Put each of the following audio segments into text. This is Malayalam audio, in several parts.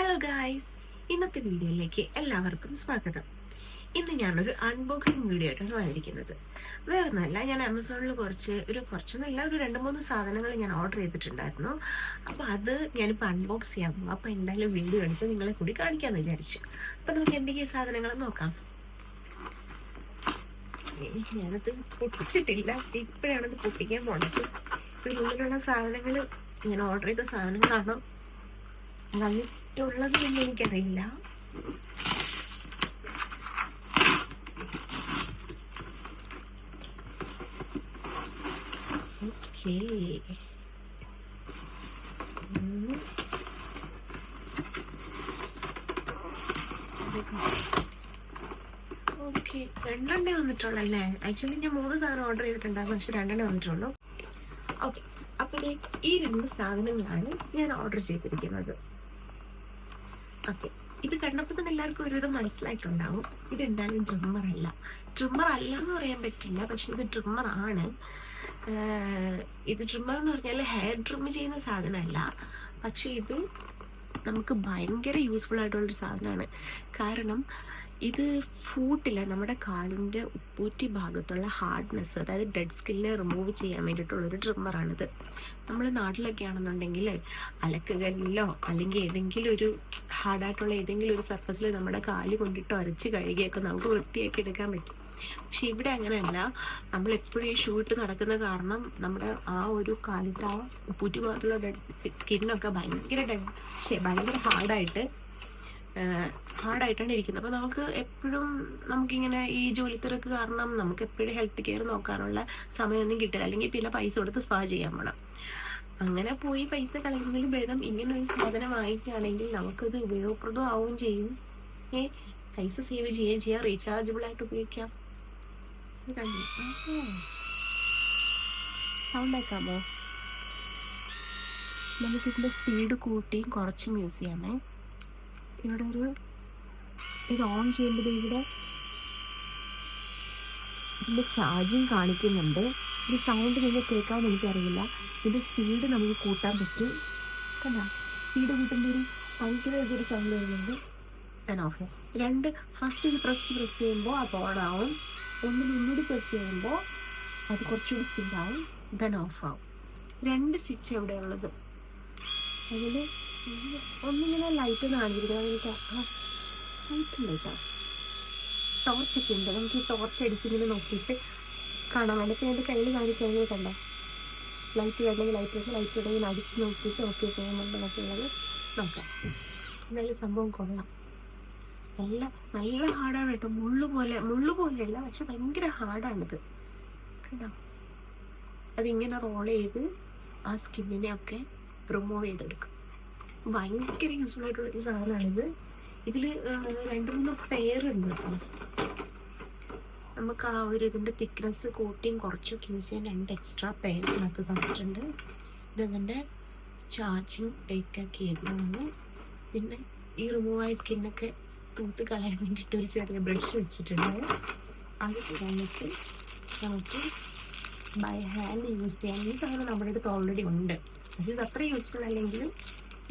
ഹലോ ഗായ്സ് ഇന്നത്തെ വീഡിയോയിലേക്ക് എല്ലാവർക്കും സ്വാഗതം. ഇന്ന് ഞാനൊരു അൺബോക്സിങ് വീഡിയോ ആയിട്ടാണ് വന്നിരിക്കുന്നത്. വേറെ ഒന്നല്ല ഞാൻ ആമസോണിൽ കുറച്ച് ഒരു കുറച്ചൊന്നുമില്ല ഒരു രണ്ട് മൂന്ന് സാധനങ്ങൾ ഞാൻ ഓർഡർ ചെയ്തിട്ടുണ്ടായിരുന്നു. അപ്പോൾ അത് ഞാനിപ്പോൾ അൺബോക്സ് ചെയ്യാൻ പോകും അപ്പോൾ എന്തായാലും വീഡിയോ എടുത്ത് നിങ്ങളെ കൂടി കാണിക്കാമെന്ന് വിചാരിച്ചു. അപ്പോൾ നമുക്ക് എന്തൊക്കെ സാധനങ്ങൾ നോക്കാം. ഞാനത് പൊട്ടിച്ചിട്ടില്ല. ഇപ്പോഴാണത് പൊട്ടിക്കാൻ പോണത്. ഇതിനുള്ളിലുള്ള സാധനങ്ങൾ ഞാൻ ഓർഡർ ചെയ്ത സാധനങ്ങളാണോ? വന്നിട്ടുള്ളത് എന്ന് എനിക്കറിയില്ല. ഓക്കേ. ഓക്കെ. രണ്ടെണ്ണേ വന്നിട്ടുള്ളല്ലേ? ആക്ച്വലി ഞാൻ മൂന്ന് സാധനം ഓർഡർ ചെയ്തിട്ടുണ്ടായിരുന്നു പക്ഷെ രണ്ടെണ്ണേ വന്നിട്ടുള്ളൂ. ഓക്കെ. അപ്പൊ ഈ രണ്ട് സാധനങ്ങളാണ് ഞാൻ ഓർഡർ ചെയ്തിരിക്കുന്നത്. ഓക്കെ ഇത് കണ്ടപ്പോൾ തന്നെ എല്ലാവർക്കും ഒരുവിധം മനസ്സിലായിട്ടുണ്ടാവും. ഇത് എന്തായാലും ട്രിമ്മർ അല്ല. ട്രിമ്മർ അല്ല എന്ന് പറയാൻ പറ്റില്ല പക്ഷെ ഇത് ട്രിമ്മർ ആണ്. ഇത് ട്രിമ്മർ എന്ന് പറഞ്ഞാൽ ഹെയർ ട്രിം ചെയ്യുന്ന സാധനമല്ല. പക്ഷെ ഇത് നമുക്ക് ഭയങ്കര യൂസ്ഫുൾ ആയിട്ടുള്ളൊരു സാധനമാണ്. കാരണം ഇത് ഫൂട്ടില്ല. നമ്മുടെ കാലിന്റെ ഉപ്പൂറ്റി ഭാഗത്തുള്ള ഹാർഡ്നെസ് അതായത് ഡെഡ് സ്കില്ലിനെ റിമൂവ് ചെയ്യാൻ വേണ്ടിയിട്ടുള്ളൊരു ട്രിമ്മറാണിത് നമ്മൾ നാട്ടിലൊക്കെ ആണെന്നുണ്ടെങ്കിൽ അലക്കുകല്ലിലോ അല്ലെങ്കിൽ ഏതെങ്കിലും ഒരു ഹാർഡായിട്ടുള്ള ഏതെങ്കിലും ഒരു സർഫസിൽ നമ്മുടെ കാൽ കൊണ്ടിട്ട് അരച്ച് കഴുകിയൊക്കെ നമുക്ക് വൃത്തിയാക്കി എടുക്കാൻ പറ്റും. പക്ഷെ ഇവിടെ അങ്ങനെയല്ല. നമ്മൾ എപ്പോഴും ഈ ഷൂ ഇട്ട് നടക്കുന്ന കാരണം നമ്മുടെ ആ ഒരു കാലിന്റെ ആ ഉപ്പൂറ്റി ഭാഗത്തുള്ള ഡെഡ് സ്കിന്നൊക്കെ ഭയങ്കര ഡെഡ് ഭയങ്കര ഹാർഡായിട്ട് ഹാർഡായിട്ടാണ് ഇരിക്കുന്നത്. അപ്പോൾ നമുക്ക് എപ്പോഴും നമുക്കിങ്ങനെ ഈ ജോലി തിരക്ക് കാരണം നമുക്ക് എപ്പോഴും ഹെൽത്ത് കെയർ നോക്കാനുള്ള സമയമൊന്നും കിട്ടില്ല. അല്ലെങ്കിൽ പിന്നെ പൈസ കൊടുത്ത് സ്പാ ചെയ്യാൻ വേണം അങ്ങനെ പോയി പൈസ കളയുന്നതിൽ ഭേദം ഇങ്ങനെ ഒരു സാധനം വാങ്ങിക്കുകയാണെങ്കിൽ നമുക്കത് ഉപയോഗപ്രദം ആവുകയും ചെയ്യും. ഏ പൈസ സേവ് ചെയ്യുകയും ചെയ്യാം. റീചാർജബിൾ ആയിട്ട് ഉപയോഗിക്കാം. സൗണ്ട് ആക്കാമോ? നമുക്കിതിന്റെ സ്പീഡ് കൂട്ടിയും കുറച്ചും യൂസ് ചെയ്യാമേ. ഇവിടെ ഒരു ഇത് ഓൺ ചെയ്യുമ്പോൾ ഇവിടെ ഇതിന്റെ ചാർജിങ് കാണിക്കുന്നുണ്ട്. ഇത് സൗണ്ട് നിങ്ങൾ കേൾക്കാമെന്ന് എനിക്കറിയില്ല. ഇതിന്റെ സ്പീഡ് നമുക്ക് കൂട്ടാൻ പറ്റും. കണ്ട? സ്പീഡ് കൂട്ടുമ്പോൾ ഒരു ഭയങ്കര ഇതൊരു സൗണ്ട് വരുന്നുണ്ട്. ഞാൻ ഓഫ് രണ്ട് ഫസ്റ്റ് ഇത് പ്രസ് പ്രസ് ചെയ്യുമ്പോൾ അത് ഓൺ ആവും ഒന്ന് മുന്നൂടി പ്രസ് ചെയ്യുമ്പോൾ അത് കുറച്ചുകൂടി സ്പീഡാവും ദെൻ ഓഫ് ആവും. രണ്ട് സ്വിച്ച് എവിടെയുള്ളത് അതിൽ ഒന്നിങ്ങനെ ലൈറ്റ് കാണിച്ചിരിക്കുന്നത് എനിക്ക് ലൈറ്റ് ഉണ്ട് കേട്ടോ. ടോർച്ചൊക്കെ ഉണ്ട്. നമുക്ക് ടോർച്ച് അടിച്ചിങ്ങനെ നോക്കിയിട്ട് കാണാം. അതിപ്പോൾ എന്റെ കയ്യിൽ കാണിക്കുന്നത് കണ്ടോ? ലൈറ്റ് വേണമെങ്കിൽ ലൈറ്റ് വേണം ലൈറ്റ് വേണമെങ്കിൽ അടിച്ച് നോക്കിയിട്ട് ഓക്കെ ചെയ്യുന്നുണ്ടെന്നൊക്കെ എന്നൊക്കെയുള്ളത് നോക്കാം. എന്തായാലും സംഭവം കൊള്ളാം. നല്ല നല്ല ഹാർഡാണ് കേട്ടോ. മുള്ളു പോലെ മുള്ളു പോലെയല്ല പക്ഷെ ഭയങ്കര ഹാർഡാണിത് കേട്ടോ അതിങ്ങനെ റോൾ ചെയ്ത് ആ സ്കിന്നിനെ ഒക്കെ റിമൂവ് ചെയ്തെടുക്കും. ഭയങ്കര യൂസ്ഫുൾ ആയിട്ടുള്ള സാധനമാണിത് ഇതിൽ രണ്ട് മൂന്ന് പെയർ ഉണ്ട് കേട്ടോ. നമുക്ക് ആ ഒരു ഇതിന്റെ തിക്നെസ് കൂട്ടിയും കുറച്ചൊക്കെ യൂസ് ചെയ്യാൻ രണ്ട് എക്സ്ട്രാ പെയർ നമുക്ക് തന്നിട്ടുണ്ട്. ഇതിന്റെ ചാർജിങ് ഡേറ്റ് ഒക്കെ എഴുതുന്നതാണ് പിന്നെ ഈ റിമൂവായ സ്കിന്നൊക്കെ തൂത്ത് കളയാൻ വേണ്ടിയിട്ട് ഒരു ചെറിയ ബ്രഷ് വെച്ചിട്ടുണ്ട്. അത് കഴിഞ്ഞിട്ട് നമുക്ക് ബൈ ഹാൻഡ് യൂസ് ചെയ്യാൻ ഈ സാധനം നമ്മുടെ അടുത്ത് ഓൾറെഡി ഉണ്ട്. പക്ഷേ ഇത് അത്ര യൂസ്ഫുൾ അല്ലെങ്കിലും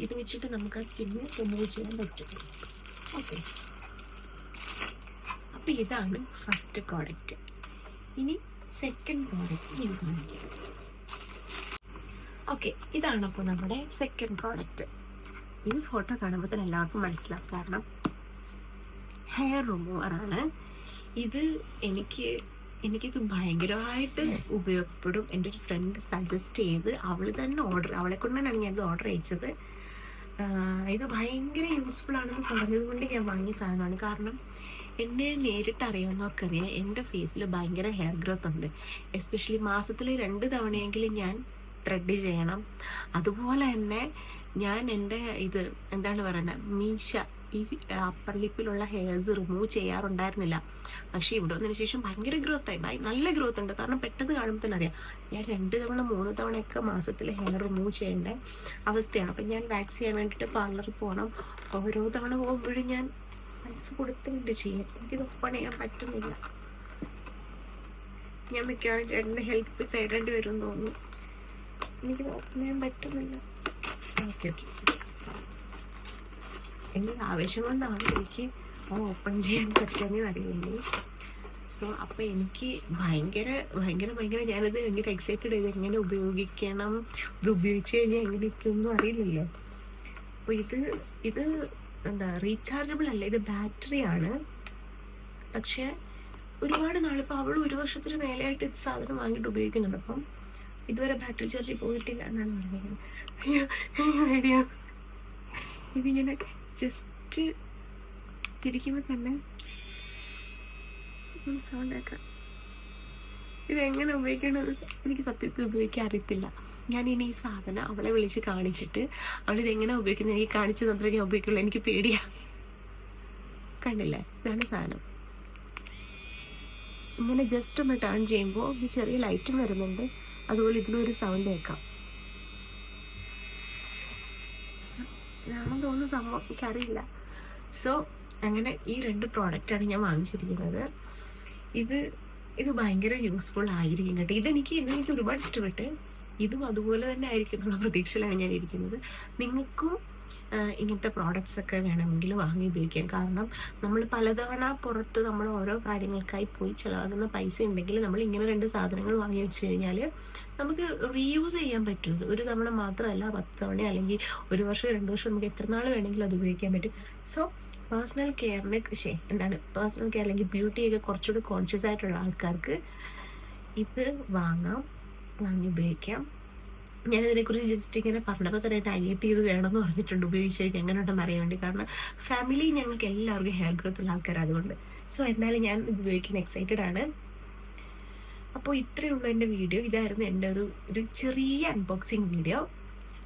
ഇത് വെച്ചിട്ട് നമുക്ക് ആ സ്കിന്ന് റിമൂവ് ചെയ്യാൻ പറ്റും. ഓക്കെ അപ്പോൾ ഇതാണ് ഫസ്റ്റ് പ്രോഡക്റ്റ് ഇനി സെക്കൻഡ് പ്രോഡക്റ്റ് ഞാൻ കാണിക്കാം. ഓക്കെ ഇതാണ് അപ്പോൾ നമ്മുടെ സെക്കൻഡ് പ്രോഡക്റ്റ് ഇത് ഫോട്ടോ കാണുമ്പോൾ തന്നെ എല്ലാവർക്കും മനസ്സിലാവും. കാരണം ഹെയർ റിമൂവറാണ് ഇത് എനിക്ക് എനിക്കിത് ഭയങ്കരമായിട്ട് ഉപയോഗപ്പെടും. എന്റെ ഒരു ഫ്രണ്ട് സജസ്റ്റ് ചെയ്ത് അവൾ തന്നെ ഓർഡർ അവളെ കൊണ്ട് തന്നെയാണ് ഞാനിത് ഓർഡർ അയച്ചത്. ഇത് ഭയങ്കര യൂസ്ഫുൾ ആണെന്ന് പറഞ്ഞത് കൊണ്ട് ഞാൻ വാങ്ങിയ സാധനമാണ്. കാരണം എന്നെ നേരിട്ട് അറിയാവുന്നവർക്കറിയാം എന്റെ ഫേസിൽ ഭയങ്കര ഹെയർ ഗ്രോത്ത് ഉണ്ട്. എസ്പെഷ്യലി മാസത്തിൽ രണ്ട് തവണയെങ്കിലും ഞാൻ ത്രെഡ് ചെയ്യണം. അതുപോലെ തന്നെ ഞാൻ എന്റെ ഇത് എന്താണ് പറയുന്നത് മീശ ഈ അപ്പർ ലിപ്പിലുള്ള ഹെയർസ് റിമൂവ് ചെയ്യാറുണ്ടായിരുന്നില്ല. പക്ഷേ ഇവിടെ വന്നതിന് ശേഷം ഭയങ്കര ഗ്രോത്ത് ആയി. നല്ല ഗ്രോത്ത് ഉണ്ട്. കാരണം പെട്ടെന്ന് കാണുമ്പോൾ തന്നെ അറിയാം. ഞാൻ രണ്ട് തവണ മൂന്ന് തവണയൊക്കെ മാസത്തിൽ ഹെയർ റിമൂവ് ചെയ്യേണ്ട അവസ്ഥയാണ്. അപ്പം ഞാൻ വാക്സ് ചെയ്യാൻ വേണ്ടിയിട്ട് പാർലറിൽ പോകണം ഓരോ തവണ പോകുമ്പോഴും ഞാൻ പൈസ കൊടുത്തിട്ടുണ്ട്. ചെയ്യാൻ എനിക്കിത് ഓപ്പൺ ചെയ്യാൻ പറ്റുന്നില്ല. ഞാൻ മിക്കവാറും ചേട്ടന്റെ ഹെൽപ്പ് തേടേണ്ടി വരും തോന്നുന്നു. എനിക്ക് ഓപ്പൺ ചെയ്യാൻ പറ്റുന്നില്ല. ഓക്കെ ഓക്കെ എന്റെ ആവശ്യം കൊണ്ടാണ് എനിക്ക് ഓപ്പൺ ചെയ്യാൻ പറ്റുമെന്ന് അറിയില്ലെങ്കിൽ സോ അപ്പോൾ എനിക്ക് ഭയങ്കര ഭയങ്കര ഭയങ്കര ഞാനത് ഭയങ്കര എക്സൈറ്റഡ് ചെയ്ത് എങ്ങനെ ഉപയോഗിക്കണം ഇത് ഉപയോഗിച്ച് കഴിഞ്ഞാൽ എങ്ങനെ ഇരിക്കുമെന്നും അറിയില്ലല്ലോ. അപ്പോൾ ഇത് ഇത് എന്താ റീചാർജബിൾ അല്ല ഇത് ബാറ്ററി ആണ്. പക്ഷേ ഒരുപാട് നാളിപ്പോൾ അവൾ ഒരു വർഷത്തിന് മേലെയായിട്ട് ഇത് സാധനം വാങ്ങിയിട്ട് ഉപയോഗിക്കുന്നുണ്ട്. അപ്പം ഇതുവരെ ബാറ്ററി ചാർജ് പോയിട്ടില്ല എന്നാണ് പറഞ്ഞിരിക്കുന്നത്. അയ്യോ ഇതിങ്ങനെ ജസ്റ്റ് തിരിക്കുമ്പോൾ തന്നെ സൗണ്ട് ആക്കാം ഇതെങ്ങനെ ഉപയോഗിക്കണമെന്ന് എനിക്ക് സത്യത്തിൽ ഉപയോഗിക്കാൻ അറിയത്തില്ല. ഞാൻ ഇനി ഈ സാധനം അവളെ വിളിച്ച് കാണിച്ചിട്ട് അവൾ ഇതെങ്ങനെ ഉപയോഗിക്കുന്നത് എനിക്ക് കാണിച്ചു തന്നിട്ട് ഞാൻ ഉപയോഗിക്കുള്ളൂ. എനിക്ക് പേടിയാ. കണ്ടില്ലേ? ഇതാണ് സാധനം. ഇങ്ങനെ ജസ്റ്റ് ഒന്ന് ടേൺ ചെയ്യുമ്പോൾ ഒരു ചെറിയ ലൈറ്റും വരുന്നുണ്ട്. അതുപോലെ ഇതിലൊരു സൗണ്ട് കേൾക്കാം ഞാൻ തോന്നുന്നു സംഭവം എനിക്കറിയില്ല. സോ അങ്ങനെ ഈ രണ്ട് പ്രോഡക്റ്റാണ് ഞാൻ വാങ്ങിച്ചിരിക്കുന്നത്. ഇത് ഇത് ഭയങ്കര യൂസ്ഫുൾ ആയിരിക്കും കേട്ടോ. ഇതെനിക്ക് ഇതെനിക്ക് ഒരുപാട് ഇഷ്ടപ്പെട്ട്. ഇതും അതുപോലെ തന്നെ ആയിരിക്കും എന്നുള്ള പ്രതീക്ഷയിലാണ് ഞാൻ ഇരിക്കുന്നത്. നിങ്ങൾക്കും ഇങ്ങനത്തെ പ്രോഡക്റ്റ്സ് ഒക്കെ വേണമെങ്കിൽ വാങ്ങി ഉപയോഗിക്കാം. കാരണം നമ്മൾ പലതവണ പുറത്ത് നമ്മൾ ഓരോ കാര്യങ്ങൾക്കായി പോയി ചിലവാകുന്ന പൈസ ഉണ്ടെങ്കിൽ നമ്മൾ ഇങ്ങനെ രണ്ട് സാധനങ്ങൾ വാങ്ങി വെച്ച് കഴിഞ്ഞാൽ നമുക്ക് റീയൂസ് ചെയ്യാൻ പറ്റും. ഒരു തവണ മാത്രമല്ല പത്ത് തവണ അല്ലെങ്കിൽ ഒരു വർഷം രണ്ട് വർഷം നമുക്ക് എത്ര നാൾ വേണമെങ്കിലും അത് ഉപയോഗിക്കാൻ പറ്റും. സോ പേഴ്സണൽ കെയറിന് ശേ എന്താണ്? പേഴ്സണൽ കെയർ അല്ലെങ്കിൽ ബ്യൂട്ടിയൊക്കെ കുറച്ചുകൂടി കോൺഷ്യസ് ആയിട്ടുള്ള ആൾക്കാർക്ക് ഇത് വാങ്ങാം വാങ്ങി ഉപയോഗിക്കാം. ഞാൻ ഇതിനെക്കുറിച്ച് ജസ്റ്റ് ഇങ്ങനെ പറഞ്ഞപ്പോൾ തന്നെ ഡയറ്റ് ചെയ്ത് വേണമെന്ന് പറഞ്ഞിട്ടുണ്ട്. ഉപയോഗിച്ച് കഴിഞ്ഞാൽ എങ്ങനെ ഉണ്ടെന്ന് അറിയാൻ വേണ്ടി. കാരണം ഫാമിലി ഞങ്ങൾക്ക് എല്ലാവർക്കും ഹെയർ ഗ്രോത്ത് ഉള്ള ആൾക്കാർ അതുകൊണ്ട് സോ എന്നാലും ഞാൻ ഇത് ഉപയോഗിക്കാൻ എക്സൈറ്റഡ് ആണ്. അപ്പോൾ ഇത്രയേ ഉള്ളൂ എന്റെ വീഡിയോ ഇതായിരുന്നു എന്റെ ഒരു ഒരു ചെറിയ അൺബോക്സിങ് വീഡിയോ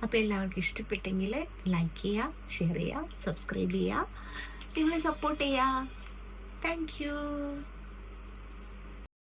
അപ്പോൾ എല്ലാവർക്കും ഇഷ്ടപ്പെട്ടെങ്കിൽ ലൈക്ക് ചെയ്യുക ഷെയർ ചെയ്യുക സബ്സ്ക്രൈബ് ചെയ്യുക. നിങ്ങളെ സപ്പോർട്ട് ചെയ്യുക. Thank you